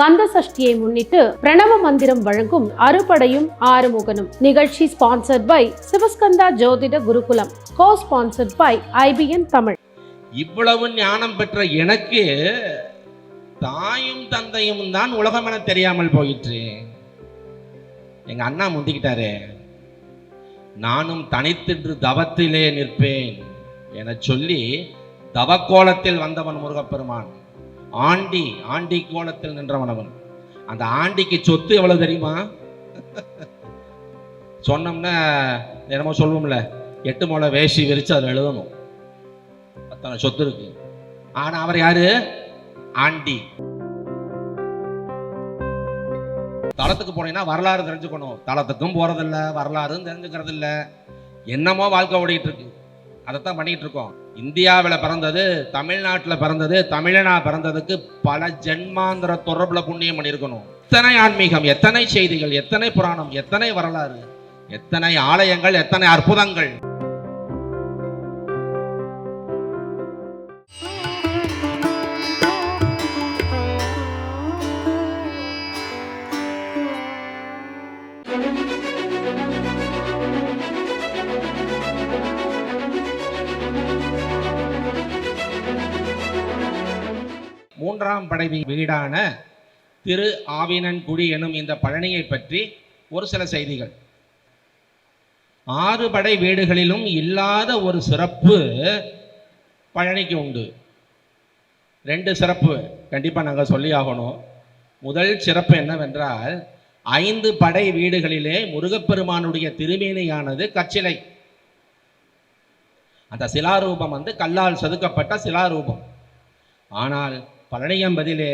கந்த சஷ்டியை முன்னிட்டு பிரணவ மந்திரம் வழங்கும் அறுபடையும் ஆறுமுகனும். நிகழ்ச்சி sponsored by Sivaskanda Jothida Gurukulam. Co sponsored by IBN Tamil. இவ்வளவு ஞானம் பெற்ற எனக்கு தாயும் தந்தையும் தான் உலகம் என தெரியாமல் போயிற்று. எங்க அண்ணா முந்திக்கிட்டாரு. நானும் தனித்தின்று தவத்திலே நிற்பேன் என சொல்லி தவக்கோலத்தில் வந்தவன் முருகப்பெருமான். ஆண்டி ஆண்டி கோலத்தில் நின்றவன் அவன் அந்த ஆண்டிக்கு சொத்து எவ்வளவு தெரியுமா? சொன்னோம்னா என்னமோ சொல்லுவோம்ல எட்டு மொழ வேஷி விரிச்சு அதில் எழுதணும். அத்தனை சொத்து இருக்கு. ஆனா அவர் யாரு? ஆண்டி. தளத்துக்கு போனீங்கன்னா வரலாறு தெரிஞ்சுக்கணும். தளத்துக்கும் போறதில்ல வரலாறும் தெரிஞ்சுக்கிறது இல்லை என்னமோ வாழ்க்கை ஓடிட்டு இருக்கு. அதைத்தான் பண்ணிட்டு இருக்கோம். இந்தியாவில் பிறந்தது தமிழ்நாட்டில் பிறந்தது தமிழனா பிறந்ததுக்கு பல ஜென்மாந்திர தொடர்புல புண்ணியம் பண்ணியிருக்கணும். எத்தனை ஆன்மீகம் எத்தனை செய்திகள் எத்தனை புராணம் எத்தனை வரலாறு எத்தனை ஆலயங்கள் எத்தனை அற்புதங்கள். மூன்றாம் படைவி வீடான திரு ஆவினன்குடி எனும் இந்த பழனியை பற்றி ஒரு சில செய்திகள். ஆறு படை வீடுகளிலும் இல்லாத ஒரு சிறப்பு பழனிக்கு உண்டு. ரெண்டு சிறப்பு கண்டிப்பாக நாங்கள் சொல்லி ஆகணும். முதல் சிறப்பு என்னவென்றால் ஐந்து படை வீடுகளிலே முருகப்பெருமானுடைய திருமேனியானது கச்சிலை. அந்த சிலாரூபம் வந்து கல்லால் செதுக்கப்பட்ட சிலாரூபம். ஆனால் பழனியம்பதிலே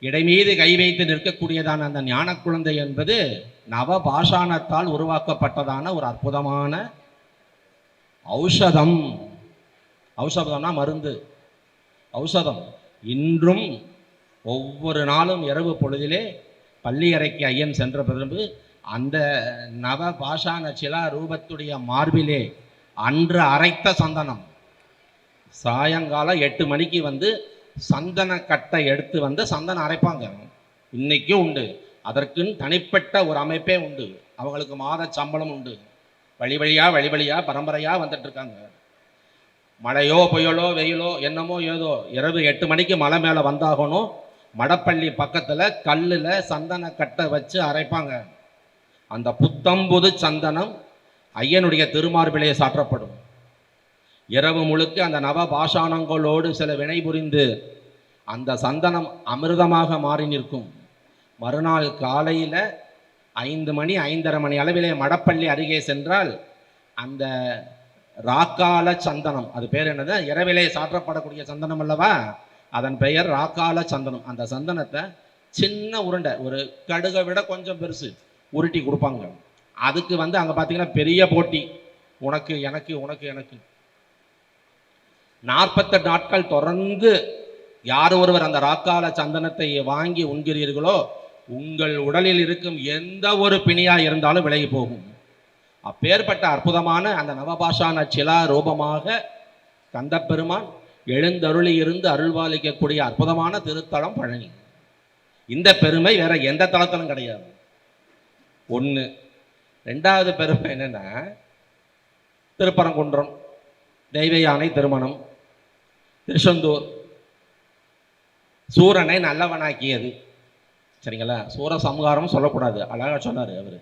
இடைமீது கை வைத்து நிற்கக்கூடியதான அந்த ஞான குழந்தை என்பது நவபாஷாணத்தால் உருவாக்கப்பட்டதான ஒரு அற்புதமான ஔஷதம். ஔஷதம்னா மருந்து. ஔஷதம். இன்றும் ஒவ்வொரு நாளும் இரவு பொழுதிலே பள்ளியறைக்கு ஐயன் சென்ற பிறகு அந்த நவ பாஷான சிலா ரூபத்துடைய மார்பிலே அன்று அரைத்த சந்தனம். சாயங்காலம் எட்டு மணிக்கு வந்து சந்தன கட்டை எடுத்து வந்து சந்தனம் அரைப்பாங்க. இன்னைக்கும் உண்டு. அதற்குன்னு தனிப்பட்ட ஒரு அமைப்பே உண்டு. அவங்களுக்கு மாத சம்பளம் உண்டு. வழி வழியாக வழி வழியாக பரம்பரையாக வந்துட்டுருக்காங்க மழையோ புயலோ வெயிலோ என்னமோ ஏதோ இரவு எட்டு மணிக்கு மலை மேலே வந்தாகணும். மடப்பள்ளி பக்கத்தில் கல்லில் சந்தன கட்டை வச்சு அரைப்பாங்க. அந்த புத்தம்புது சந்தனம் ஐயனுடைய திருமார்பிலே சாற்றப்படும். இரவு முழுக்க அந்த நவ பாஷாணங்களோடு சில வினை புரிந்து அந்த சந்தனம் அமிர்தமாக மாறி நிற்கும். மறுநாள் காலையில் ஐந்து மணி ஐந்தரை மணி அளவிலே மடப்பள்ளி அருகே சென்றால் அந்த ராக்கால சந்தனம் அது பேர் என்னது? இரவிலே சாற்றப்படக்கூடிய சந்தனம் அல்லவா? அதன் பெயர் ராக்கால சந்தனம். அந்த சந்தனத்தை சின்ன உருண்டை ஒரு கடுகை விட கொஞ்சம் பெருசு உருட்டி கொடுப்பாங்க. அதுக்கு வந்து அங்கே பார்த்தீங்கன்னா பெரிய போட்டி. உனக்கு எனக்கு உனக்கு எனக்கு. நாற்பத்தெட்டு நாட்கள் தொடர்ந்து யார் ஒருவர் அந்த ராக்கால சந்தனத்தை வாங்கி உண்கிறீர்களோ உங்கள் உடலில் இருக்கும் எந்த ஒரு பிணியா இருந்தாலும் விலகி போகும். அப்பேற்பட்ட அற்புதமான அந்த நவபாஷான சிலா ரூபமாக கந்தப்பெருமான் எழுந்தருளி இருந்து அருள்வாளிக்கக்கூடிய அற்புதமான திருத்தலம் பழனி. இந்த பெருமை வேற எந்த தளத்திலும் கிடையாது. ஒன்று ரெண்டாவது பெருமை என்னென்னா திருப்பரங்குன்றம் தெய்வ யானை திருமணம். திருச்செந்தூர். சூரனை நல்லவனாக்கியது. சரிங்களா? சூர சம்ஹாரம் சொல்லக்கூடாது. அழகாக சொன்னார் அவர்.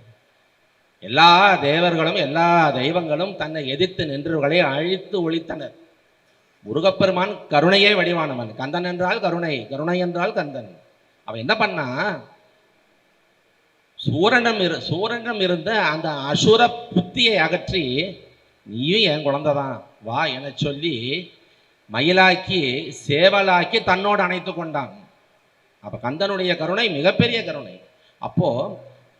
எல்லா தேவர்களும் எல்லா தெய்வங்களும் தன்னை எதிர்த்து நின்றவர்களை அழித்து ஒழித்தனர். முருகப்பெருமான் கருணையே வடிவானவன். கந்தன் என்றால் கருணை கருணை என்றால் கந்தன். அவன் என்ன பண்ணா? சூரனம் இரு சூரனம் இருந்த அந்த அசுர புத்தியை அகற்றி நீயும் என் குழந்தை தான் வா என சொல்லி மயிலாக்கி சேவலாக்கி தன்னோடு அணைத்து கொண்டான். அப்போ கந்தனுடைய கருணை மிகப்பெரிய கருணை. அப்போ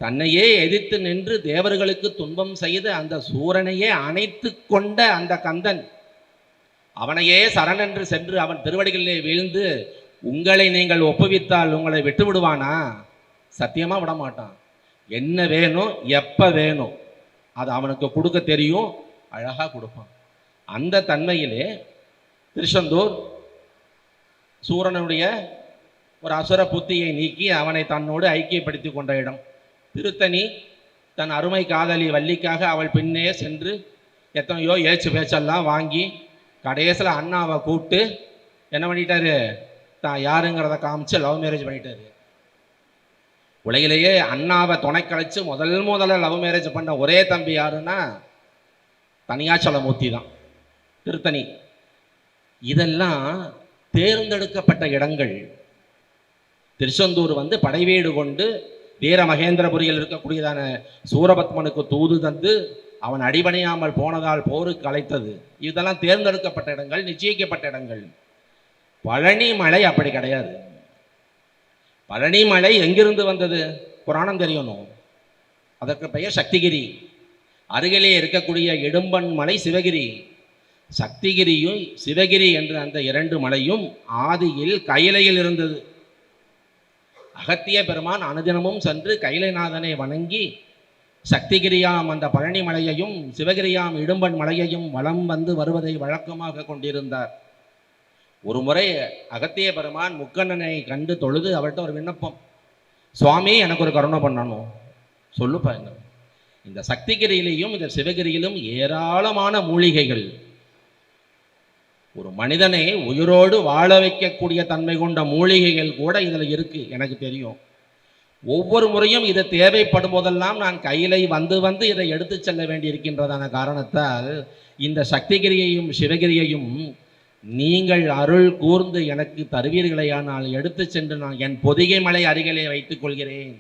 தன்னையே எதிர்த்து நின்று தேவர்களுக்கு துன்பம் செய்து அந்த சூரனையே அணைத்து கொண்ட அந்த கந்தன் அவனையே சரணென்று சென்று அவன் திருவடிகளிலே வீழ்ந்து உங்களை நீங்கள் ஒப்புவித்தால் உங்களை விட்டு விடுவானா? சத்தியமாக விட மாட்டான். என்ன வேணும் எப்போ வேணும்? அது அவனுக்கு கொடுக்க தெரியும் அழகாக கொடுப்பான். அந்த தன்மையிலே திருச்செந்தூர். சூரனுடைய ஒரு அசுர புத்தியை நீக்கி அவனை தன்னோடு ஐக்கியப்படுத்தி கொண்ட இடம். திருத்தணி தன் அருமை காதலி வள்ளிக்காக அவள் பின்னே சென்று எத்தனையோ ஏச்சு பேச்செல்லாம் வாங்கி கடைசியில் அண்ணாவை கூப்பிட்டு என்ன பண்ணிட்டாரு? தான் யாருங்கிறத காமிச்சு லவ் மேரேஜ் பண்ணிட்டாரு. உலகிலேயே அண்ணாவை துணைக்கழிச்சு முதல் முதல்ல லவ் மேரேஜ் பண்ண ஒரே தம்பி யாருன்னா தனியாச்சலமூர்த்தி தான். திருத்தணி. இதெல்லாம் தேர்ந்தெடுக்கப்பட்ட இடங்கள். திருச்செந்தூர் வந்து படைவீடு கொண்டு வீர மகேந்திரபுரியில் இருக்கக்கூடியதான சூரபத்மனுக்கு தூது தந்து அவன் அடிபணியாமல் போனதால் போருக்கு அழைத்தது. இதெல்லாம் தேர்ந்தெடுக்கப்பட்ட இடங்கள் நிச்சயிக்கப்பட்ட இடங்கள். பழனி மலை அப்படி கிடையாது. பழனி மலை எங்கிருந்து வந்தது? புராணம் தெரியணும். அதற்கு பெயர் சக்திகிரி. அருகிலே இருக்கக்கூடிய இடும்பன் மலை சிவகிரி. சக்திகிரியும் சிவகிரி என்ற அந்த இரண்டு மலையும் ஆதியில் கைலையில் இருந்தது. அகத்திய பெருமான் அனுதினமும் சென்று கைலைநாதனை வணங்கி சக்திகிரியாம் அந்த பழனி மலையையும் சிவகிரியாம் இடும்பன் மலையையும் வலம் வந்து வருவதை வழக்கமாக கொண்டிருந்தார். ஒரு முறை அகத்திய பெருமான் முக்கண்ணனை கண்டு தொழுது அவர்கிட்ட ஒரு விண்ணப்பம். சுவாமி எனக்கு ஒரு கருணை பண்ணணும். சொல்லுப்பா பாருங்க இந்த சக்திகிரியிலையும் இந்த சிவகிரியிலும் ஏராளமான மூலிகைகள். ஒரு மனிதனை உயிரோடு வாழ வைக்கக்கூடிய தன்மை கொண்ட மூலிகைகள் கூட இதில் இருக்குது எனக்கு தெரியும். ஒவ்வொரு முறையும் இது தேவைப்படும் போதெல்லாம் நான் கையிலை வந்து வந்து இதை எடுத்து செல்ல வேண்டியிருக்கின்றதான காரணத்தால் இந்த சக்திகிரியையும் சிவகிரியையும் நீங்கள் அருள் கூர்ந்து எனக்கு தருவீர்களையானால் எடுத்து சென்று நான் என் பொதிகை மலை அருகிலே வைத்துக் கொள்கிறேன்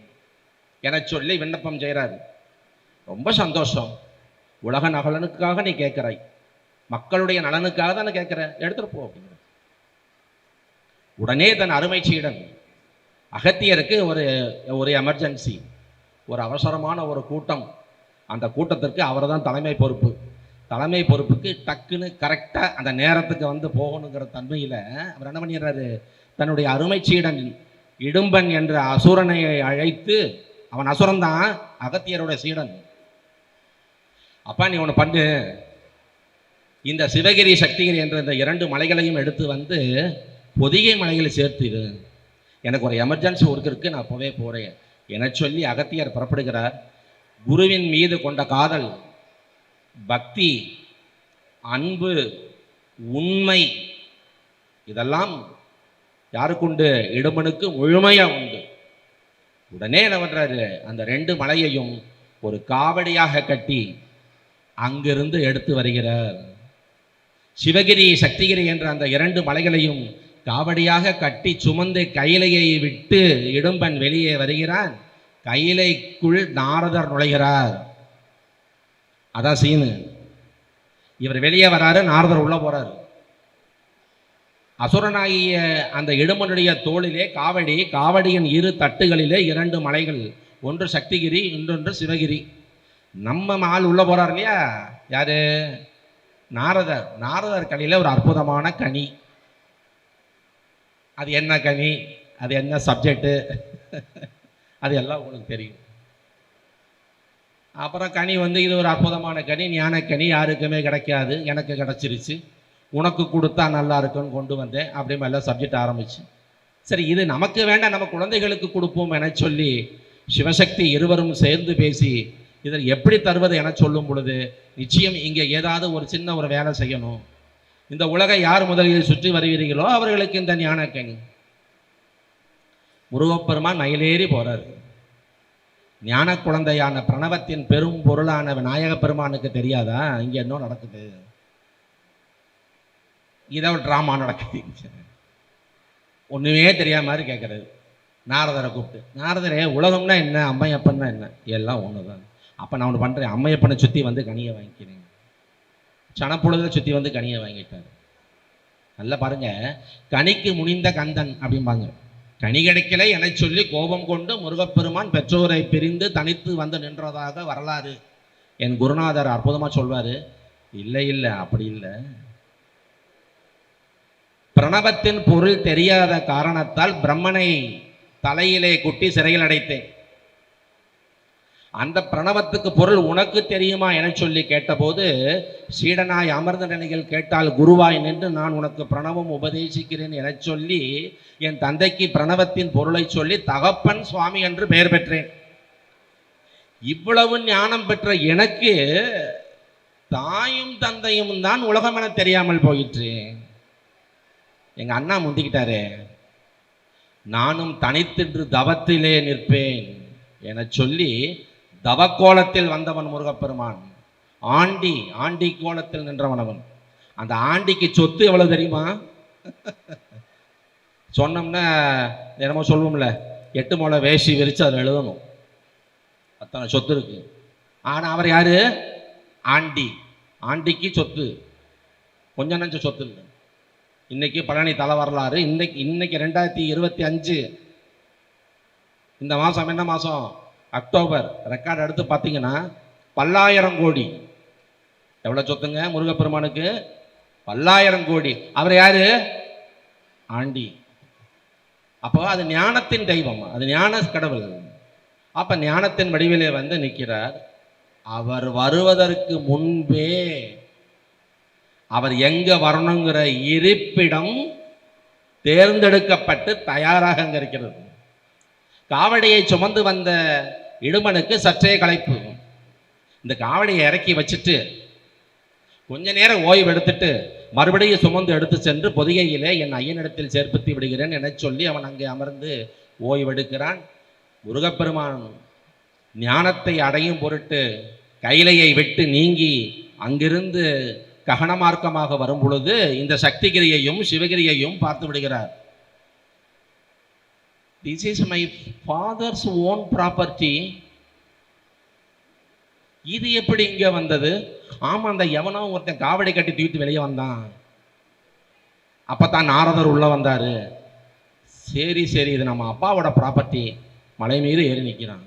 என சொல்லி விண்ணப்பம் செய்கிறார். ரொம்ப சந்தோஷம். உலக நகலனுக்காக நீ கேட்குறாய். மக்களுடைய நலனுக்காக தானே கேட்குற எடுத்துட்டு போ அப்படிங்கிற உடனே தன் அருமை சீடன் அகத்தியருக்கு ஒரு ஒரு எமர்ஜென்சி ஒரு அவசரமான ஒரு கூட்டம். அந்த கூட்டத்திற்கு அவர் தான் தலைமை பொறுப்பு. தலைமை பொறுப்புக்கு டக்குன்னு கரெக்டாக அந்த நேரத்துக்கு வந்து போகணுங்கிற தன்மையில் அவர் என்ன பண்ணிடுறாரு? தன்னுடைய அருமை சீடன் இடும்பன் என்ற அசுரனை அழைத்து அவன் அசுரன் தான் அகத்தியருடைய சீடன். அப்பா நீ ஒன்று பண்ணு. இந்த சிவகிரி சக்திகிரி என்ற இந்த இரண்டு மலைகளையும் எடுத்து வந்து பொதிகை மலையில் சேர்த்துது எனக்கு ஒரு எமர்ஜென்சி ஒர்க் இருக்குது நான் போவே போகிறேன் என சொல்லி அகத்தியர் புறப்படுகிறார். குருவின் மீது கொண்ட காதல் பக்தி அன்பு உண்மை இதெல்லாம் யாருக்குண்டு? இடுமனுக்கு முழுமையாக உண்டு. உடனே என்ன பண்ணுறாரு அந்த ரெண்டு மலையையும் ஒரு காவடியாக கட்டி அங்கிருந்து எடுத்து வருகிறார். சிவகிரி சக்திகிரி என்ற அந்த இரண்டு மலைகளையும் காவடியாக கட்டி சுமந்து கையிலையை விட்டு இடும்பன் வெளியே வருகிறான். கையிலைக்குள் நாரதர் நுழைகிறார். அதான் சீனு. இவர் வெளியே வராரு நாரதர் உள்ள போறாரு. அசுரனாகிய அந்த இடும்பனுடைய தோளிலே காவடி காவடியின் இரு தட்டுகளிலே இரண்டு மலைகள் ஒன்று சக்திகிரி இன்னொன்று சிவகிரி. நம்ம ஆள் உள்ள போறார் இல்லையா? யாரு? நாரதர் நாரதர் கனியில் ஒரு அற்புதமான கனி. அது என்ன கனி? அது என்ன சப்ஜெக்டு அது எல்லாம் உங்களுக்கு தெரியும். அப்புறம் கனி வந்து இது ஒரு அற்புதமான கனி ஞானக்கனி யாருக்குமே கிடைக்காது. எனக்கு கிடச்சிருச்சு. உனக்கு கொடுத்தா நல்லா இருக்குன்னு கொண்டு வந்தேன். அப்படி எல்லாம் சப்ஜெக்ட் ஆரம்பிச்சு. சரி இது நமக்கு வேண்டாம். நம்ம குழந்தைகளுக்கு கொடுப்போம் என சொல்லி சிவசக்தி இருவரும் சேர்ந்து பேசி இதில் எப்படி தருவது என சொல்லும் பொழுது நிச்சயம் இங்கே ஏதாவது ஒரு சின்ன ஒரு வேலை செய்யணும். இந்த உலகை யார் முதலில் சுற்றி வருகிறீர்களோ அவர்களுக்கு இந்த ஞானக்கணி. முருகப்பெருமான் மயிலேறி போறார். ஞான குழந்தையான பிரணவத்தின் பெரும் பொருளான விநாயக பெருமானுக்கு தெரியாதா? இங்கே என்ன நடக்குது? இதை ஒரு ட்ராமா நடக்குது. ஒன்றுமே தெரியாத மாதிரி கேட்குறது நாரதரை கூப்பிட்டு நாரதரே உலகம்னா என்ன? அம்மையப்பன்னா என்ன? எல்லாம் ஒண்ணுதான். அப்போ நான் ஒன்று பண்ணுறேன் அம்மையப்பனை சுற்றி வந்து கனியை வாங்கிக்கிறேன். சனப்பொழுதுல சுற்றி வந்து கனியை வாங்கிட்டாரு. நல்லா பாருங்க. கனிக்கு முனிந்த கந்தன் அப்படிம்பாங்க. கனி கிடைக்கலை என சொல்லி கோபம் கொண்டு முருகப்பெருமான் பெற்றோரை பிரிந்து தனித்து வந்து நின்றதாக வரலாறு. என் குருநாதர் அற்புதமாக சொல்வார். இல்லை இல்லை அப்படி இல்லை. பிரணவத்தின் பொருள் தெரியாத காரணத்தால் பிரம்மனை தலையிலே குட்டி சிறையில் அடைத்தேன். அந்த பிரணவத்துக்கு பொருள் உனக்கு தெரியுமா என சொல்லி கேட்டபோது சீடனாய் அமர்ந்த நிலையில் கேட்டால் குருவாய் நின்று நான் உனக்கு பிரணவம் உபதேசிக்கிறேன் என சொல்லி என் தந்தைக்கு பிரணவத்தின் பொருளை சொல்லி தகப்பன் சுவாமி என்று பெயர் பெற்றேன். இவ்வளவு ஞானம் பெற்ற எனக்கு தாயும் தந்தையும் தான் உலகம் என தெரியாமல் போயிற்று. எங்க அண்ணா முந்திக்கிட்டாரே நானும் தனித்தின்று தவத்திலே நிற்பேன் என சொல்லி தவக்கோலத்தில் வந்தவன் முருகப்பெருமான். ஆண்டி ஆண்டி கோலத்தில் நின்றவன் அவன். அந்த ஆண்டிக்கு சொத்து எவ்வளவு தெரியுமா? சொன்னோம்னா என்னமோ சொல்லுவோம்ல எட்டு முளை வேஷி விரித்து அதில் எழுதணும். அத்தனை சொத்து இருக்கு. ஆனால் அவர் யாரு? ஆண்டி. ஆண்டிக்கு சொத்து. கொஞ்சம் நஞ்ச சொத்து இல்லை. இன்னைக்கு பழனி தலை வரலாறு. இன்னைக்கு இன்னைக்கு ரெண்டாயிரத்தி இருபத்தி அஞ்சு. இந்த மாதம் என்ன மாதம் அக்டோபர் ரெக்கார்டு எடுத்து பார்த்தீங்கன்னா பல்லாயிரம் கோடி. எவ்வளோ சொத்துங்க முருகப்பெருமானுக்கு? பல்லாயிரம் கோடி. அவர் யாரு? ஆண்டி. அப்போ அது ஞானத்தின் தெய்வம் அது ஞான கடவுள். அப்போ ஞானத்தின் வடிவிலே வந்து நிற்கிறார். அவர் வருவதற்கு முன்பே அவர் எங்க வரணுங்கிற இருப்பிடம் தேர்ந்தெடுக்கப்பட்டு தயாராக இருக்கிறது. காவடியை சுமந்து வந்த இடுமனுக்கு சற்றே களைப்பு. இந்த காவடியை இறக்கி வச்சுட்டு கொஞ்ச நேரம் ஓய்வு எடுத்துட்டு மறுபடியும் சுமந்து எடுத்து சென்று பொதிகையிலே என் ஐயனிடத்தில் சேர்ப்பித்து விடுகிறேன் என சொல்லி அவன் அங்கே அமர்ந்து ஓய்வெடுக்கிறான். முருகப்பெருமான் ஞானத்தை அடையும் பொருட்டு கைலையை விட்டு நீங்கி அங்கிருந்து ககனமார்க்கமாக வரும் பொழுது இந்த சக்திகிரியையும் சிவகிரியையும் பார்த்து விடுகிறார். This is my father's own property இது எப்படி இங்க வந்தது? ஆமா அந்த எவனோ ஒருத்தன் காவடி கட்டி தூக்கிட்டு வெளியே வந்தான். அப்பதான் நாரதர் உள்ள வந்தாரு. சரி சரி இது நம்ம அப்பாவோட ப்ராப்பர்ட்டி மலை மீது ஏறி நிற்கிறான்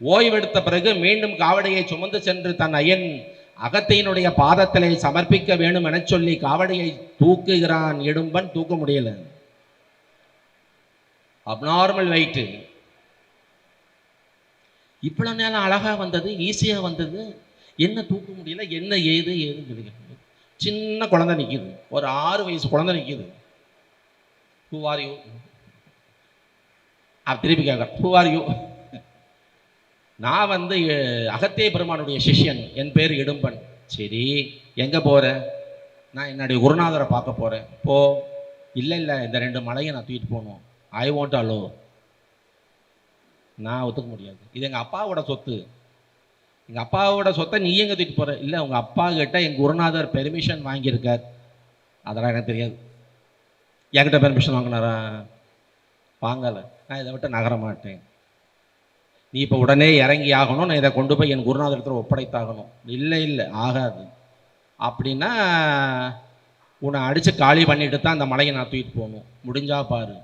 ஓய்வெடுத்த பிறகு மீண்டும் காவடியை சுமந்து சென்று தன் ஐயன் அகத்தையினுடைய பாதத்திலே சமர்ப்பிக்க வேண்டும் என சொல்லி காவடியை தூக்குகிறான். இடும்பன் தூக்க முடியலை. அப்நார்மல் வெயிட்டு இவ்வளோ நேரம் அழகா வந்தது ஈஸியாக வந்தது. என்ன தூக்க முடியல என்ன ஏது ஏதுன்னு சொல்லிக்கிறது சின்ன குழந்தை நிற்கிது ஒரு ஆறு வயசு குழந்தை நிற்கிது ஹூ ஆர் யூ திருப்பி கேட்குறேன் ஹூ ஆர் யூ நான் வந்து அஹ், அகத்திய பெருமானுடைய சிஷ்யன். என் பேர் இடும்பன். சரி எங்கே போகிற நான் என்னுடைய குருநாதரை பார்க்க போறேன். போ. இல்லை இல்லை இந்த ரெண்டு மலையை நான் தூக்கிட்டு போகணும். ஐ வாண்ட் அலோ நான் ஒத்துக்க முடியாது. இது எங்கள் அப்பாவோட சொத்து. எங்கள் அப்பாவோட சொத்தை நீ எங்கே தூக்கிட்டு போகிற இல்லை உங்கள் அப்பா கிட்ட எங்கள் குருநாதர் பெர்மிஷன் வாங்கியிருக்கார். அதெல்லாம் எனக்கு தெரியாது. என்கிட்ட பெர்மிஷன் வாங்கினாரா? வாங்கலை. நான் இதை விட்டு நகர மாட்டேன். நீ இப்போ உடனே இறங்கி ஆகணும். நான் இதை கொண்டு போய் என் குருநாதரத்தில் ஒப்படைத்தாகணும். இல்லை இல்லை ஆகாது. அப்படின்னா உன்னை அடித்து காலி பண்ணிட்டு தான் அந்த மலையை நான் தூக்கிட்டு போகணும். முடிஞ்சா பாரு.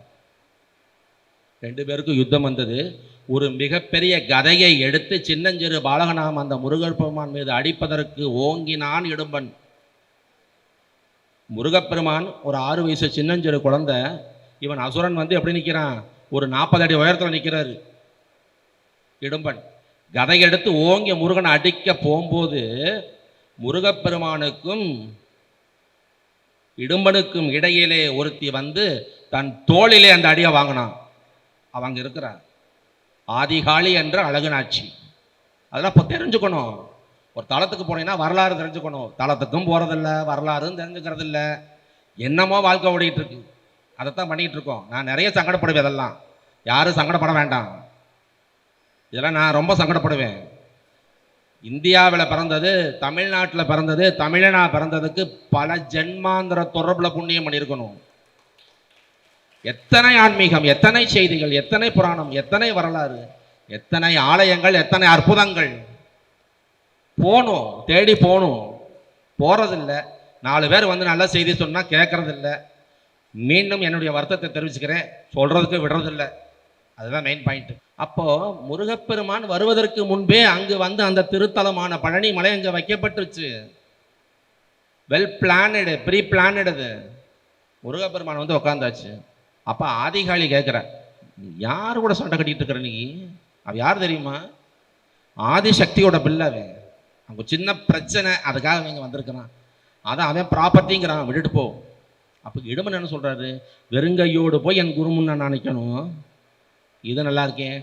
ரெண்டு பேருக்கும் யுத்தம் வந்தது. ஒரு மிகப்பெரிய கதையை எடுத்து சின்னஞ்சிறு பாலகனாம் அந்த முருகப்பெருமான் மீது அடிப்பதற்கு ஓங்கினான் இடும்பன். முருகப்பெருமான் ஒரு ஆறு வயசு சின்னஞ்சிறு குழந்தை இவன் அசுரன் வந்து எப்படி நிற்கிறான் ஒரு நாற்பது அடி உயரத்தில் நிற்கிறாரு இடும்பன். கதை எடுத்து ஓங்கி முருகன் அடிக்க போகும்போது முருகப்பெருமானுக்கும் இடும்பனுக்கும் இடையிலே ஒருத்தி வந்து தன் தோளிலே அந்த அடியை வாங்கினான். அவங்க இருக்கிறார் ஆதிகாலி என்ற அழகுநாச்சி. அதெல்லாம் இப்போ தெரிஞ்சுக்கணும். ஒரு தளத்துக்கு போனீங்கன்னா வரலாறு தெரிஞ்சுக்கணும். தளத்துக்கும் போகிறதில்ல வரலாறும் தெரிஞ்சுக்கிறது இல்லை என்னமோ வாழ்க்கை ஓடிக்கிட்டு இருக்கு. அதைத்தான் பண்ணிகிட்டு இருக்கோம். நான் நிறைய சங்கடப்படுவேன் அதெல்லாம் யாரும் சங்கடப்பட வேண்டாம். இதெல்லாம் நான் ரொம்ப சங்கடப்படுவேன். இந்தியாவில் பிறந்தது தமிழ்நாட்டில் பிறந்தது தமிழனா பிறந்ததுக்கு பல ஜென்மாந்திர தொடர்பில் புண்ணியம் பண்ணியிருக்கணும். எத்தனை ஆன்மீகம் எத்தனை செய்திகள் எத்தனை புராணம் எத்தனை வரலாறு எத்தனை ஆலயங்கள் எத்தனை அற்புதங்கள். போகணும் தேடி போகணும் போகிறதில்ல நாலு பேர் வந்து நல்ல செய்தி சொன்னால் கேட்கறதில்ல மீண்டும் என்னுடைய வருத்தத்தை தெரிவிச்சுக்கிறேன். சொல்கிறதுக்கு விடுறதில்ல. அதுதான் மெயின் பாயிண்ட் அப்போது முருகப்பெருமான் வருவதற்கு முன்பே அங்கு வந்து அந்த திருத்தலமான பழனி மலை அங்கே வைக்கப்பட்டுருச்சு. வெல் பிளானடு ப்ரீ பிளானடு முருகப்பெருமான் வந்து உட்காந்தாச்சு அப்போ ஆதிகாலி கேட்குற யார் கூட சண்டை கட்டிகிட்டு இருக்கிற நீ? அவள் யார் தெரியுமா? ஆதிசக்தியோட பிள்ளை அவன் அவங்க சின்ன பிரச்சனை அதுக்காக அவன் இங்கே வந்திருக்கிறான். அதான் அவன் ப்ராப்பர்ட்டிங்கிறான் விட்டுட்டு போ. அப்போ இடுமன் என்ன சொல்கிறாரு வெறுங்கையோடு போய் என் குருமுன்னு நான் நினைக்கணும் இது நல்லா இருக்கேன்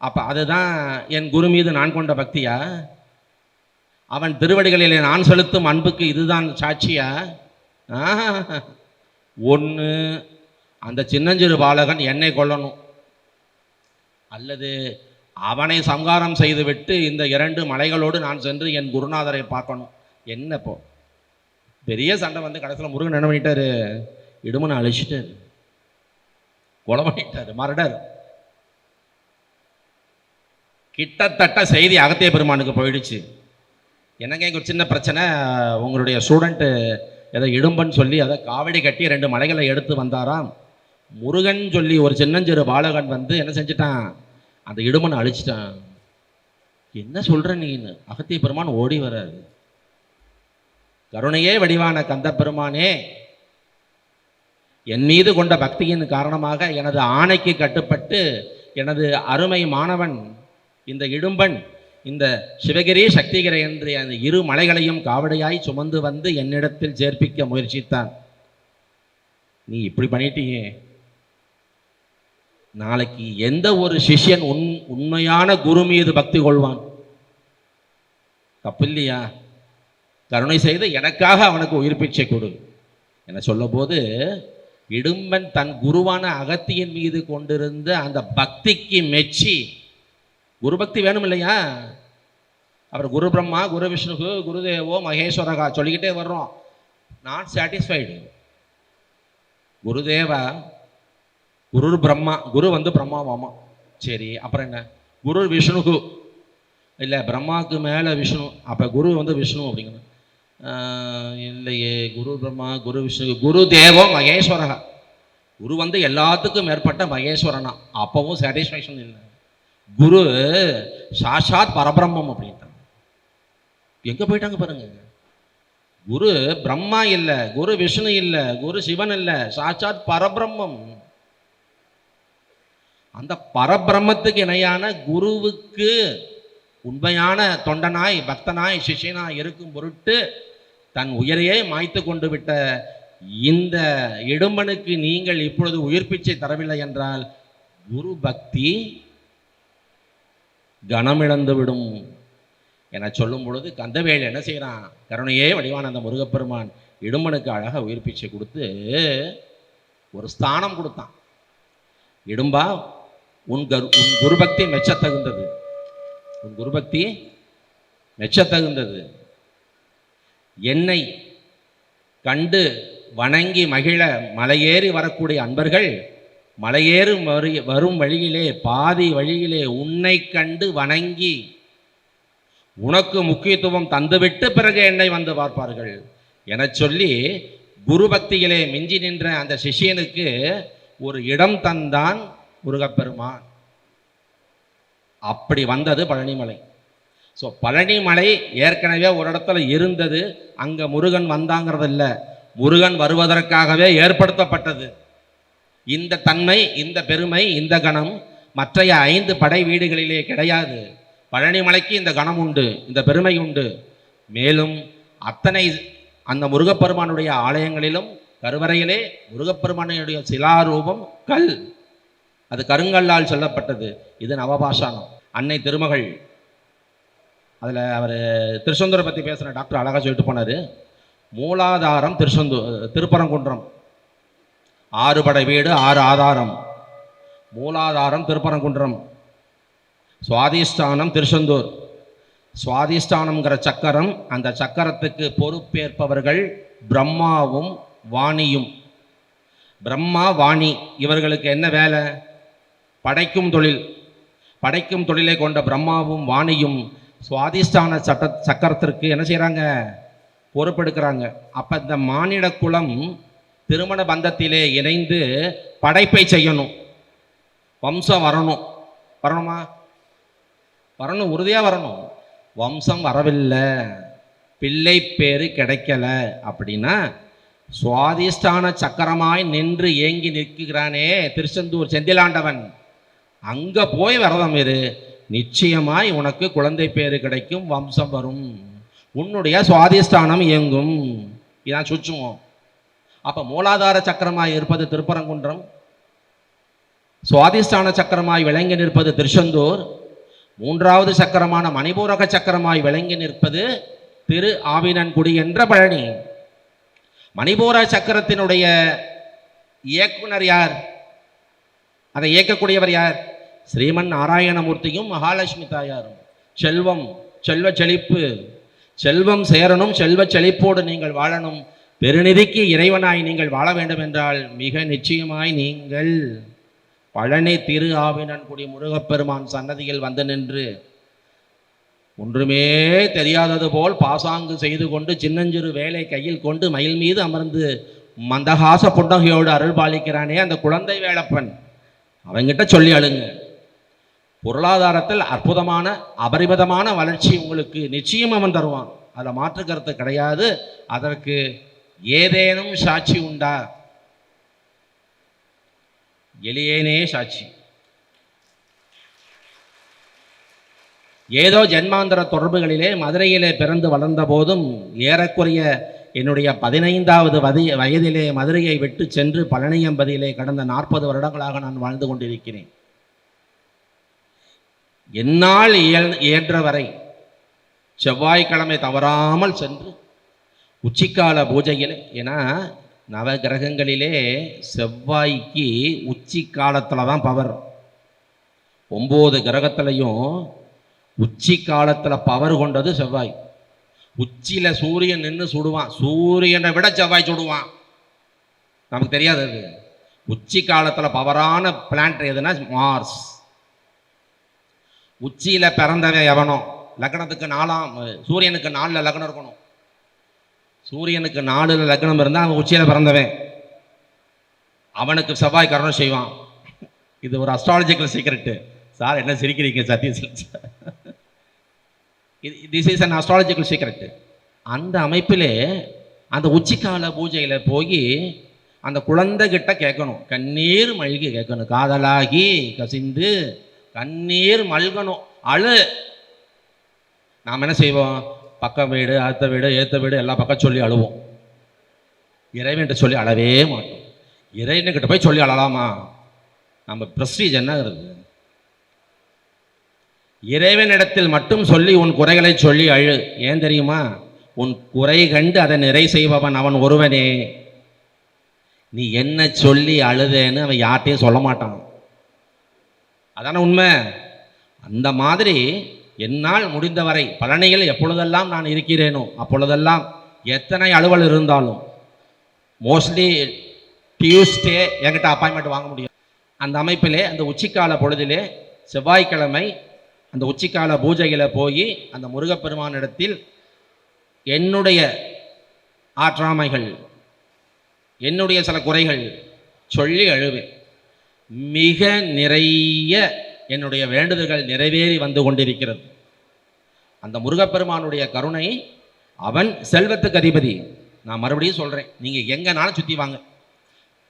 அப்போ அதுதான் என் குரு மீது நான் கொண்ட பக்தியா? அவன் திருவடிகளில் நான் செலுத்தும் அன்புக்கு இதுதான் சாட்சியா? ஒன்று அந்த சின்னஞ்சிறு பாலகன் என்னை கொல்லணும். அல்லது அவனை சங்காரம் செய்துவிட்டு இந்த இரண்டு மலைகளோடு நான் சென்று என் குருநாதரை பார்க்கணும். என்ன இப்போ பெரிய சண்டை வந்து கடைசியில் முருகன் என்ன பண்ணிட்டாரு? இடுமனை அழிச்சிட்டாரு. கொலை பண்ணிட்டாரு. மரடர் கிட்டத்தட்ட செய்தி அகத்திய பெருமானுக்கு போயிடுச்சு. என்னங்க இங்க ஒரு சின்ன பிரச்சனை? உங்களுடைய ஸ்டூடெண்ட்டு ஏதோ இடும்பன்னு சொல்லி அதை காவடி கட்டி ரெண்டு மலைகளை எடுத்து வந்தாராம். முருகன் சொல்லி ஒரு சின்னஞ்சிறு பாலகன் வந்து என்ன செஞ்சிட்டான்? அந்த இடுமனை அழிச்சிட்டான். என்ன சொல்ற நீன்னு அகத்திய பெருமான் ஓடி வராது கருணையே வடிவான கந்த பெருமானே என் மீது கொண்ட பக்தியின் காரணமாக எனது ஆணைக்கு கட்டுப்பட்டு எனது அருமை மாணவன் இந்த இடும்பன் இந்த சிவகிரி சக்திகிரி என்று அந்த இரு மலைகளையும் காவடையாய் சுமந்து வந்து என்னிடத்தில் சேர்ப்பிக்க முயற்சித்தான். நீ இப்படி பண்ணிட்டீங்க நாளைக்கு எந்த ஒரு சிஷ்யன் உண் உண்மையான குரு மீது பக்தி கொள்வான்? தப்பில்லையா? கருணை செய்து எனக்காக அவனுக்கு உயிர் பிச்சை கொடு. என சொல்லும்போது இடும்பன் தன் குருவான அகத்தியின் மீது கொண்டிருந்த அந்த பக்திக்கு மெச்சி குரு பக்தி வேணும் இல்லையா? அப்புறம் குரு பிரம்மா குரு விஷ்ணுகு குருதேவோ மகேஸ்வரகா சொல்லிக்கிட்டே வர்றோம். நாட் சாட்டிஸ்ஃபைடு குருதேவா குரு பிரம்மா குரு வந்து பிரம்மாவாமா சரி அப்புறம் என்ன? குரு விஷ்ணுகு இல்லை பிரம்மாவுக்கு மேலே விஷ்ணு அப்போ குரு வந்து விஷ்ணு அப்படிங்கணும். இல்லையே குரு பிரம்மா குரு விஷ்ணு குரு தேவோ மகேஸ்வரகா குரு வந்து எல்லாத்துக்கும் மேற்பட்ட மகேஸ்வரனா. அப்பவும் சாட்டிஸ்ஃபேக்ஷன் இல்லை. குரு சாஷாத் பரபிரம்மம் அப்படின்ட்டாங்க. எங்கே போயிட்டாங்க பாருங்க. குரு பிரம்மா இல்லை குரு விஷ்ணு இல்லை குரு சிவன் இல்லை சாட்சாத் பரபிரம்மம். அந்த பரபிரம்மத்துக்கு இணையான குருவுக்கு உண்மையான தொண்டனாய் பக்தனாய் சிஷ்யனாய் இருக்கும் பொருட்டு தன் உயிரையே மாய்த்து கொண்டு விட்ட இந்த இடும்பனுக்கு நீங்கள் இப்பொழுது உயிர்ப்பிச்சை தரவில்லை என்றால் குரு பக்தி கனமிழந்து விடும் என சொல்லும் பொழுது கந்தவேல் என்ன செய்கிறான்? கருணையே வடிவான அந்த முருகப்பெருமான் இடும்பனுக்கு அழகாக உயிர்ப்பிச்சை கொடுத்து ஒரு ஸ்தானம் கொடுத்தான். இடும்பா உன் கரு உன் குருபக்தி மெச்சத்தகுந்தது. உன் குருபக்தி மெச்சத்தகுந்தது. என்னை கண்டு வணங்கி மகிழ மலையேறி வரக்கூடிய அன்பர்கள் மலையேறும் வரு- வரும் வழியிலே பாதி வழியிலே உன்னை கண்டு வணங்கி உனக்கு முக்கியத்துவம் தந்துவிட்டு பிறகு என்னை வந்து பார்ப்பார்கள். என சொல்லி குரு பக்தியிலே மிஞ்சி நின்ற அந்த சிஷியனுக்கு ஒரு இடம் தந்தான் முருகப்பெருமான். அப்படி வந்தது பழனிமலை. ஸோ பழனிமலை ஏற்கனவே ஒரு இடத்துல இருந்தது அங்கே முருகன் வந்தாங்கிறது இல்லை. முருகன் வருவதற்காகவே ஏற்படுத்தப்பட்டது. இந்த தன்மை இந்த பெருமை இந்த கணம் மற்றைய ஐந்து படை வீடுகளிலே கிடையாது. பழனிமலைக்கு இந்த கணம் உண்டு இந்த பெருமை உண்டு. மேலும் அத்தனை அந்த முருகப்பெருமானுடைய ஆலயங்களிலும் கருவறையிலே முருகப்பெருமானுடைய சிலாரூபம் கல். அது கருங்கல்லால் சொல்லப்பட்டது. இது நவபாஷானம் அன்னை திருமகள் அதில் அவர் திருச்செந்தூரை பற்றி பேசுகிற டாக்டர் அழகாக சொல்லிட்டு போனார். மூலாதாரம் திருச்செந்தூர் திருப்பரங்குன்றம். ஆறு படை வீடு ஆறு ஆதாரம். மூலாதாரம் திருப்பரங்குன்றம். சுவாதிஷ்டானம் திருச்செந்தூர். சுவாதிஷ்டானம்ங்கிற சக்கரம் அந்த சக்கரத்துக்கு பொறுப்பேற்பவர்கள் பிரம்மாவும் வாணியும். பிரம்மா வாணி இவர்களுக்கு என்ன வேலை? படைக்கும் தொழில். படைக்கும் தொழிலை கொண்ட பிரம்மாவும் வாணியும் சுவாதிஷ்டான சட்ட சக்கரத்திற்கு என்ன செய்கிறாங்க பொறுப்பெடுக்கிறாங்க. அப்போ இந்த மானிட குலம் திருமண பந்தத்திலே இணைந்து படைப்பை செய்யணும். வம்சம் வரணும். வரணுமா? வரணும் உறுதியாக வரணும். வம்சம் வரவில்லை. பிள்ளை பேர் கிடைக்கல. அப்படின்னா சுவாதிஷ்டான சக்கரமாய் நின்று ஏங்கி நிற்கிறானே திருச்செந்தூர் செந்திலாண்டவன். அங்கே போய் விரதம் இரு. நிச்சயமாய் உனக்கு குழந்தை பேர் கிடைக்கும் வம்சம் வரும். உன்னுடைய சுவாதிஷ்டானம் இயங்கும். இதான் சுச்சுவோம் அப்போ மூலாதார சக்கரமாய் இருப்பது திருப்பரங்குன்றம். சுவாதிஷ்டான சக்கரமாய் விளங்கி நிற்பது திருச்செந்தூர். மூன்றாவது சக்கரமான மணிபூரக சக்கரமாய் விளங்கி நிற்பது திரு ஆவினன்குடி என்ற பழனி. மணிபூர சக்கரத்தினுடைய இயக்குனர் யார்? அதை இயக்கக்கூடியவர் யார்? ஸ்ரீமன் நாராயணமூர்த்தியும் மகாலட்சுமி தாயாரும். செல்வம் செல்வ செழிப்பு. செல்வம் சேரணும் செல்வ செழிப்போடு நீங்கள் வாழணும். பெருநிதிக்கு இறைவனாய் நீங்கள் வாழ வேண்டும் என்றால் மிக நிச்சயமாய் நீங்கள் பழனி திரு ஆவினன்குடி முருகப்பெருமான் சன்னதியில் வந்து நின்று ஒன்றுமே தெரியாதது போல் பாசாங்கு செய்து கொண்டு சின்னஞ்சிறு வேலை கையில் கொண்டு மயில் மீது அமர்ந்து மந்தகாச புன்னகையோடு அருள் பாலிக்கிறானே அந்த குழந்தை வேலப்பன் அவங்கிட்ட சொல்லி அழுங்க. பொருளாதாரத்தில் அற்புதமான அபரிமிதமான வளர்ச்சி உங்களுக்கு நிச்சயம் அவன் தருவான். அதில் மாற்று கருத்து கிடையாது. அதற்கு ஏதேனும் சாட்சி உண்டா? எளியேனே சாட்சி. ஏதோ ஜென்மாந்தர தொடர்புகளிலே மதுரையிலே பிறந்து வளர்ந்த போதும் ஏறக்குறைய என்னுடைய பதினைந்தாவது வதி வயதிலே மதுரையை விட்டு சென்று பழனியம்பதியிலே கடந்த நாற்பது வருடங்களாக நான் வாழ்ந்து கொண்டிருக்கிறேன். என்னால் இயல் இயன்றவரை செவ்வாய்க்கிழமை தவறாமல் சென்று உச்சிக்கால பூஜையில் ஏன்னா நவ கிரகங்களிலே செவ்வாய்க்கு உச்சி காலத்தில் தான் பவர் ஒம்பது கிரகத்திலையும் உச்சி காலத்தில் பவர் கொண்டது செவ்வாய். உச்சியில் சூரியன் நின்று சுடுவான். சூரியனை விட செவ்வாய் சுடுவான். நமக்கு தெரியாது அது. உச்சி காலத்தில் பவரான பிளான்ட் எதுனா மார்ஸ் உச்சியில் பிறந்தவன் எவனோ? லக்னத்துக்கு நாலாம் சூரியனுக்கு நாலில் லக்னம் இருக்கணும். சூரியனுக்கு நாலில் லக்னம் இருந்தால் அவன் உச்சியில் பிறந்தவன். அவனுக்கு செவ்வாய் கரணம் செய்வான். இது ஒரு அஸ்ட்ராலஜிக்கல் சீக்ரெட்டு சார் என்ன சிரிக்கிறீங்க Sathyaseel sir this is an astrological secret அந்த அமைப்பிலே அந்த உச்சிக்கால பூஜையில் போய் அந்த குழந்தைகிட்ட கேட்கணும். கண்ணீர் மல்கி கேட்கணும். காதலாகி கசிந்து கண்ணீர் மல்கணும். அழு. நாம் என்ன செய்வோம்? பக்கம் வீடு அடுத்த வீடு ஏற்ற வீடு எல்லா பக்கம் சொல்லி அழுவோம். இறைவன்கிட்ட சொல்லி அழவே மாட்டோம். இறைவன்கிட்ட போய் சொல்லி அழலாமா? நம்ம ப்ரெஸ்டீஜ் என்ன இருக்குது? இறைவனிடத்தில் மட்டும் சொல்லி உன் குறைகளை சொல்லி அழு. ஏன் தெரியுமா? உன் குறை கண்டு அதை நிறை செய்பவன் அவன் ஒருவனே. நீ என்ன சொல்லி அழுதேன்னு அவன் யார்ட்டையும் சொல்ல மாட்டான். அதான உண்மை? அந்த மாதிரி என்னால் முடிந்தவரை பழனியில் எப்பொழுதெல்லாம் நான் இருக்கிறேனோ அப்பொழுதெல்லாம் எத்தனை அலுவல் இருந்தாலும் மோஸ்ட்லி டியூஸ்டே என்கிட்ட அப்பாயின்மெண்ட் வாங்க முடியும். அந்த அமைப்பிலே அந்த உச்சிக்கால பொழுதிலே செவ்வாய்க்கிழமை அந்த உச்சிக்கால பூஜைகளை போய் அந்த முருகப்பெருமானிடத்தில் என்னுடைய ஆற்றாமைகள் என்னுடைய சில குறைகள் சொல்லி அழுவேன் மிக நிறைய என்னுடைய வேண்டுதல்கள் நிறைவேறி வந்து கொண்டிருக்கிறது. அந்த முருகப்பெருமானுடைய கருணை அவன் செல்வத்துக்கு அதிபதி. நான் மறுபடியும் சொல்கிறேன் நீங்கள் எங்கேனாலும் சுற்றி வாங்க.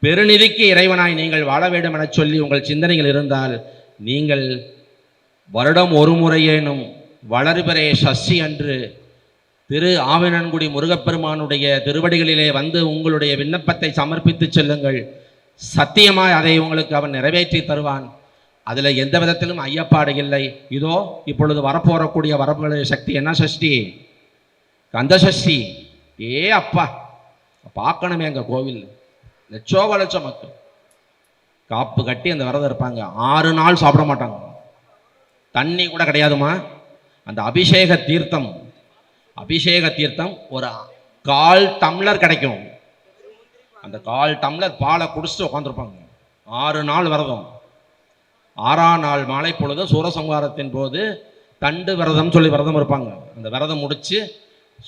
பெருநிதிக்கு இறைவனாய் நீங்கள் வாழ வேண்டும் என சொல்லி உங்கள் சிந்தனைகள் இருந்தால் நீங்கள் வருடம் ஒரு முறையேனும் வளர்பிறை சஷ்டி அன்று திரு ஆவினன்குடி முருகப்பெருமானுடைய திருவடிகளிலே வந்து உங்களுடைய விண்ணப்பத்தை சமர்ப்பித்து செல்லுங்கள். சத்தியமாய் அதை உங்களுக்கு அவன் நிறைவேற்றி தருவான். அதில் எந்த விதத்திலும் ஐயப்பாடு இல்லை. இதோ இப்பொழுது வரப்போறக்கூடிய வரப்புகளுடைய சக்தி என்ன சஷ்டி? கந்த சஷ்டி. ஏ அப்பா பார்க்கணுமே எங்கள் கோவில். லட்சோப லட்சம் மக்கள். காப்பு கட்டி அந்த விரதம் இருப்பாங்க. ஆறு நாள் சாப்பிட மாட்டாங்க. தண்ணி கூட கிடையாதுமா. அந்த அபிஷேக தீர்த்தம் அபிஷேக தீர்த்தம் ஒரு கால் டம்ளர் கிடைக்கும். அந்த கால் டம்ளர் பாலை குடிச்சிட்டு உட்காந்துருப்பாங்க ஆறு நாள் விரதம். ஆறாம் நாள் மாலை பொழுது சூரசம்ஹாரத்தின் போது தண்டு விரதம் சொல்லி விரதம் இருப்பாங்க. அந்த விரதம் முடித்து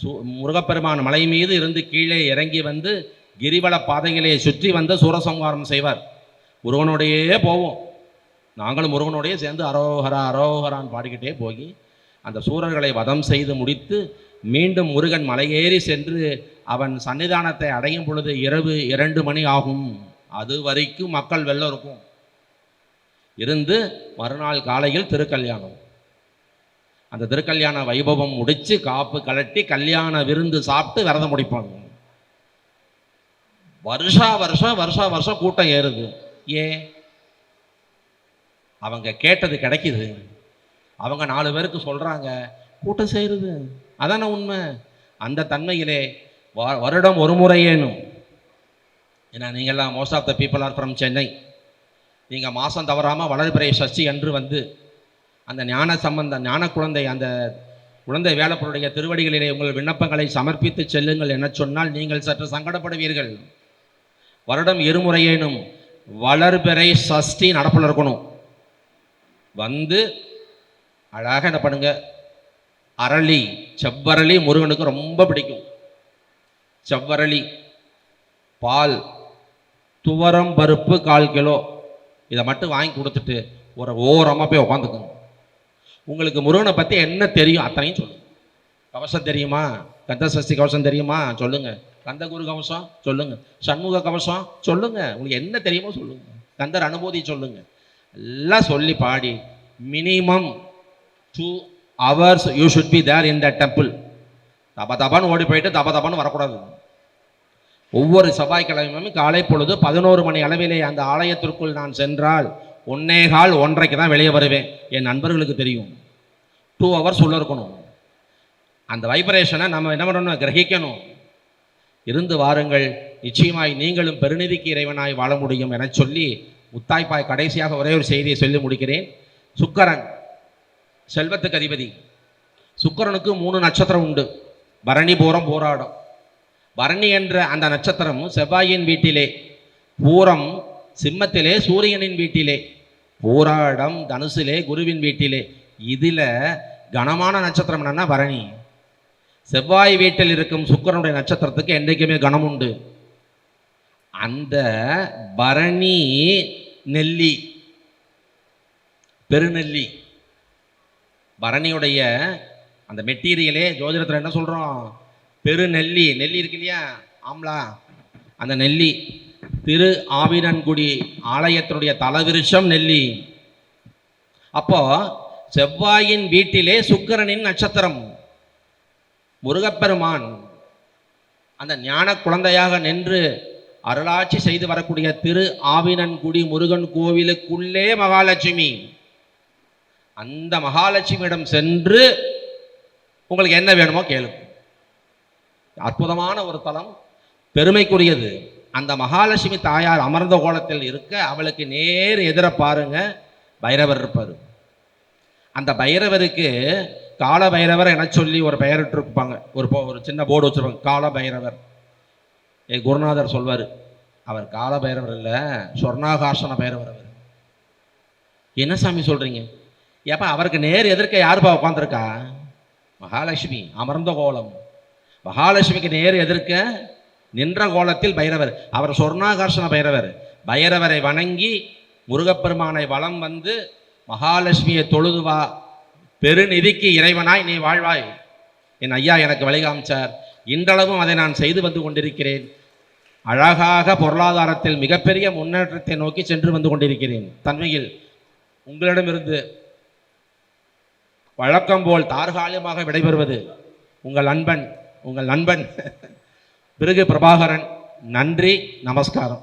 சு முருகப்பெருமான் மலை மீது இருந்து கீழே இறங்கி வந்து கிரிவல பாதைகளை சுற்றி வந்து சூரசம்ஹாரம் செய்வார். ஒருவனுடையே போவோம். நாங்களும் முருகனோடையே சேர்ந்து அரோகரா அரோகரான் பாடிக்கிட்டே போய் அந்த சூரர்களை வதம் செய்து முடித்து மீண்டும் முருகன் மலையேறி சென்று அவன் சன்னிதானத்தை அடையும் பொழுது இரவு இரண்டு மணி ஆகும். அது வரைக்கும் மக்கள் வெள்ளம் இருக்கும். இருந்து மறுநாள் காலையில் திருக்கல்யாணம். அந்த திருக்கல்யாண வைபவம் முடிச்சு காப்பு கலட்டி கல்யாண விருந்து சாப்பிட்டு விரதம் முடிப்பாங்க. வருஷா வருஷம் வருஷா வருஷம் கூட்டம் ஏறுது. ஏன்? அவங்க கேட்டது கிடைக்கிது. அவங்க நாலு பேருக்கு சொல்கிறாங்க கூட்டம் செய்கிறது அதான உண்மை. அந்த தன்மையிலே வ- வருடம் ஒரு முறையேனும் ஏன்னா நீங்கள்லாம் most of the people are from Chennai நீங்கள் மாதம் தவறாமல் வளர்பிறை சஷ்டி அன்று வந்து அந்த ஞான சம்பந்த ஞான குழந்தை அந்த குழந்தை வேலப்பருடைய திருவடிகளிலே உங்கள் விண்ணப்பங்களை சமர்ப்பித்து செல்லுங்கள் என சொன்னால் நீங்கள் சற்று சங்கடப்படுவீர்கள். வருடம் இருமுறையேனும் வளர்பிறை சஷ்டி நடப்பில் இருக்கணும். வந்து அழகாக என்ன பண்ணுங்க. அரளி செவ்வரளி முருகனுக்கு ரொம்ப பிடிக்கும். செவ்வரளி பால் துவரம் பருப்பு கால் கிலோ இதை மட்டும் வாங்கி கொடுத்துட்டு ஒரு ஓரமாக போய் உட்காந்துக்குங்க உங்களுக்கு முருகனை பற்றி என்ன தெரியும் அத்தனையும் சொல்லுங்கள் கவசம் தெரியுமா? கந்தசஷ்டி கவசம் தெரியுமா? சொல்லுங்கள் கந்தகுரு கவசம் சொல்லுங்கள் சண்முக கவசம் சொல்லுங்கள் உங்களுக்கு என்ன தெரியுமோ சொல்லுங்கள் கந்தர் அனுபூதி சொல்லுங்கள் எல்லாம் சொல்லி பாடி. Minimum two hours you should be there in the temple தப தபான்னு ஓடி போயிட்டு தப தபான்னு வரக்கூடாது. ஒவ்வொரு செவ்வாய்க்கிழமையும் காலை பொழுது பதினோரு மணி அளவிலே அந்த ஆலயத்திற்குள் நான் சென்றால் ஒன்னே கால் தான் வெளியே வருவேன். என் நண்பர்களுக்கு தெரியும். டூ ஹவர்ஸ் உள்ள இருக்கணும். அந்த வைப்ரேஷனை நம்ம என்ன பண்ணணும்? கிரகிக்கணும். இருந்து வாருங்கள். நிச்சயமாய் நீங்களும் பெருநிதிக்கு இறைவனாய் வாழ முடியும் என சொல்லி முத்தாய்ப்பாய் கடைசியாக ஒரே ஒரு செய்தியை சொல்லி முடிக்கிறேன். சுக்கரன் செல்வத்துக்கு அதிபதி. சுக்கரனுக்கு மூணு நட்சத்திரம் உண்டு. பரணி பூரம் போராடம். பரணி என்ற அந்த நட்சத்திரம் செவ்வாயின் வீட்டிலே பூரம் சிம்மத்திலே சூரியனின் வீட்டிலே போராடம் தனுசிலே குருவின் வீட்டிலே. இதில் கனமான நட்சத்திரம் என்னன்னா பரணி. செவ்வாய் வீட்டில் இருக்கும் சுக்கரனுடைய நட்சத்திரத்துக்கு என்றைக்குமே கனம் உண்டு அந்த பரணி நெல்லி பெருநெல்லி. பரணியுடைய அந்த மெட்டீரியலே ஜோதிடத்தில் என்ன சொல்கிறோம் பெருநெல்லி. நெல்லி இருக்கு இல்லையா? ஆம்லா. அந்த நெல்லி. திரு ஆவிரன்குடி ஆலயத்தினுடைய தலவிருஷம் நெல்லி. அப்போ செவ்வாயின் வீட்டிலே சுக்கரனின் நட்சத்திரம். முருகப்பெருமான் அந்த ஞான குழந்தையாக நின்று அருளாட்சி செய்து வரக்கூடிய திரு ஆவினன்குடி முருகன் கோவிலுக்குள்ளே மகாலட்சுமி. அந்த மகாலட்சுமியிடம் சென்று உங்களுக்கு என்ன வேணுமோ கேளுங்க. அற்புதமான ஒரு தலம் பெருமைக்குரியது. அந்த மகாலட்சுமி தாயார் அமர்ந்த கோலத்தில் இருக்க அவளுக்கு நேர் எதிர பாருங்க பைரவர் இருப்பார். அந்த பைரவருக்கு கால பைரவர் என சொல்லி ஒரு பெயரிட்டிருப்பாங்க. ஒரு போ- ஒரு சின்ன போர்டு வச்சுருப்பாங்க கால பைரவர் என் குருநாதர் சொல்வார் அவர் கால பைரவர் இல்லை சொர்ணாகாசன பைரவர் அவர். என்ன சாமி சொல்கிறீங்க ஏப்பா அவருக்கு நேர் எதிர்க்க யாருப்பா உட்காந்துருக்கா மகாலட்சுமி அமர்ந்த கோலம். மகாலட்சுமிக்கு நேர் எதிர்க்க நின்ற கோலத்தில் பைரவர். அவர் சொர்ணாகர்ஷண பைரவர். பைரவரை வணங்கி முருகப்பெருமானை வலம் வந்து மகாலட்சுமியை தொழுதுவா பெருநிதிக்கு இறைவனாய் நீ வாழ்வாய். என் ஐயா எனக்கு வழிகாமிச்சார் இன்றளவும் அதை நான் செய்து வந்து கொண்டிருக்கிறேன். அழகாக பொருளாதாரத்தில் மிகப்பெரிய முன்னேற்றத்தை நோக்கி சென்று வந்து கொண்டிருக்கிறேன். தன்மையில் உங்களிடமிருந்து வழக்கம் போல் தார்காலிகமாக விடைபெறுவது உங்கள் நண்பன் உங்கள் நண்பன் பிறகு பிரபாகரன். நன்றி நமஸ்காரம்.